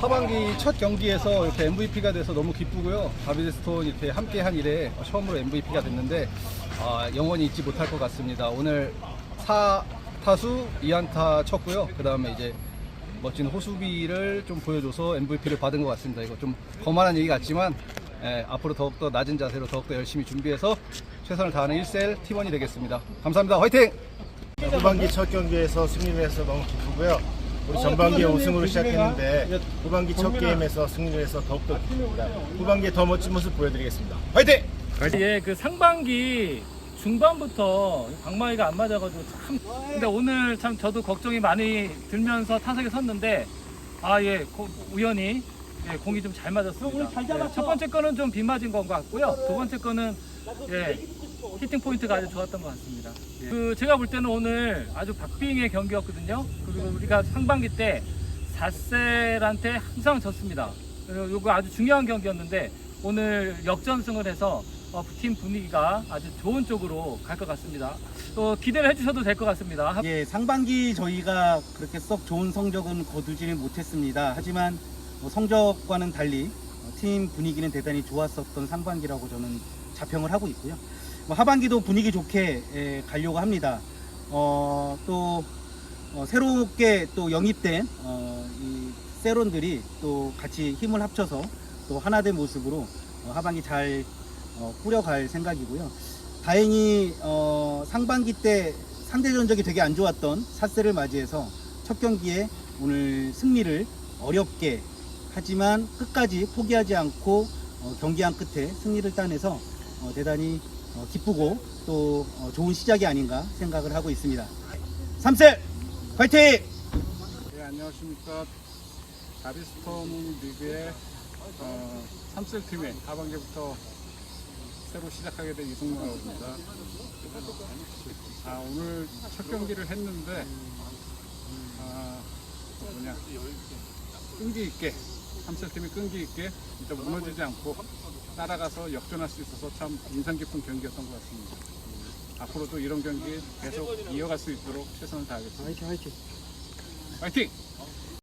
하반기 첫 경기에서 이렇게 MVP가 돼서 너무 기쁘고요. 다비드 스톤 이렇게 함께 한 일에 처음으로 MVP가 됐는데 아, 영원히 잊지 못할 것 같습니다. 오늘 4타수 2안타 쳤고요. 그 다음에 이제 멋진 호수비를 좀 보여줘서 MVP를 받은 것 같습니다. 이거 좀 거만한 얘기 같지만 예, 앞으로 더욱더 낮은 자세로 더욱더 열심히 준비해서 최선을 다하는 1셀 팀원이 되겠습니다. 감사합니다. 화이팅! 후반기 첫 경기에서 승리를 해서 너무 기쁘고요. 우리 전반기에 우승으로 시작했는데 후반기 첫 게임에서 승리를 해서 더욱더 기쁩니다. 후반기에 더 멋진 모습 보여드리겠습니다. 화이팅! 예, 그 상반기 중반부터 방망이가 안 맞아가지고 참. 근데 오늘 참 저도 걱정이 많이 들면서 타석에 섰는데 아 예, 고- 우연히 예, 공이 좀 잘 맞았습니다. 예, 첫 번째 거는 좀 빗맞은 것 같고요. 두 번째 거는 예, 히팅 포인트가 아주 좋았던 것 같습니다. 예. 그 제가 볼 때는 오늘 아주 박빙의 경기였거든요. 그리고 우리가 상반기 때 4셀한테 항상 졌습니다. 이거 아주 중요한 경기였는데 오늘 역전승을 해서 어, 팀 분위기가 아주 좋은 쪽으로 갈 것 같습니다. 또 기대를 해주셔도 될 것 같습니다. 예, 상반기 저희가 그렇게 썩 좋은 성적은 거두지는 못했습니다. 하지만 뭐 성적과는 달리 어, 팀 분위기는 대단히 좋았었던 상반기라고 저는 자평을 하고 있고요. 뭐 하반기도 분위기 좋게 예, 가려고 합니다. 어, 또 어, 새롭게 또 영입된 어, 이 세론들이 또 같이 힘을 합쳐서 또 하나된 모습으로 어, 하반기 잘 어, 꾸려갈 생각이고요. 다행히 어, 상반기 때 상대 전적이 되게 안 좋았던 사세를 맞이해서 첫 경기에 오늘 승리를 어렵게 하지만 끝까지 포기하지 않고 어, 경기한 끝에 승리를 따내서 어, 대단히 어, 기쁘고 또 어, 좋은 시작이 아닌가 생각을 하고 있습니다. 3셀 화이팅! 네, 안녕하십니까. 다비스톤 리그의 어, 3셀 팀의 하반기부터 새로 시작하게 된 이승모라고 합니다. 아, 오늘 첫 경기를 했는데, 아, 뭐냐, 끈기 있게, 3셀 팀이 끈기 있게, 일단 무너지지 않고 따라가서 역전할 수 있어서 참 인상 깊은 경기였던 것 같습니다. 앞으로도 이런 경기 계속 이어갈 수 있도록 최선을 다하겠습니다. 화이팅! 화이팅!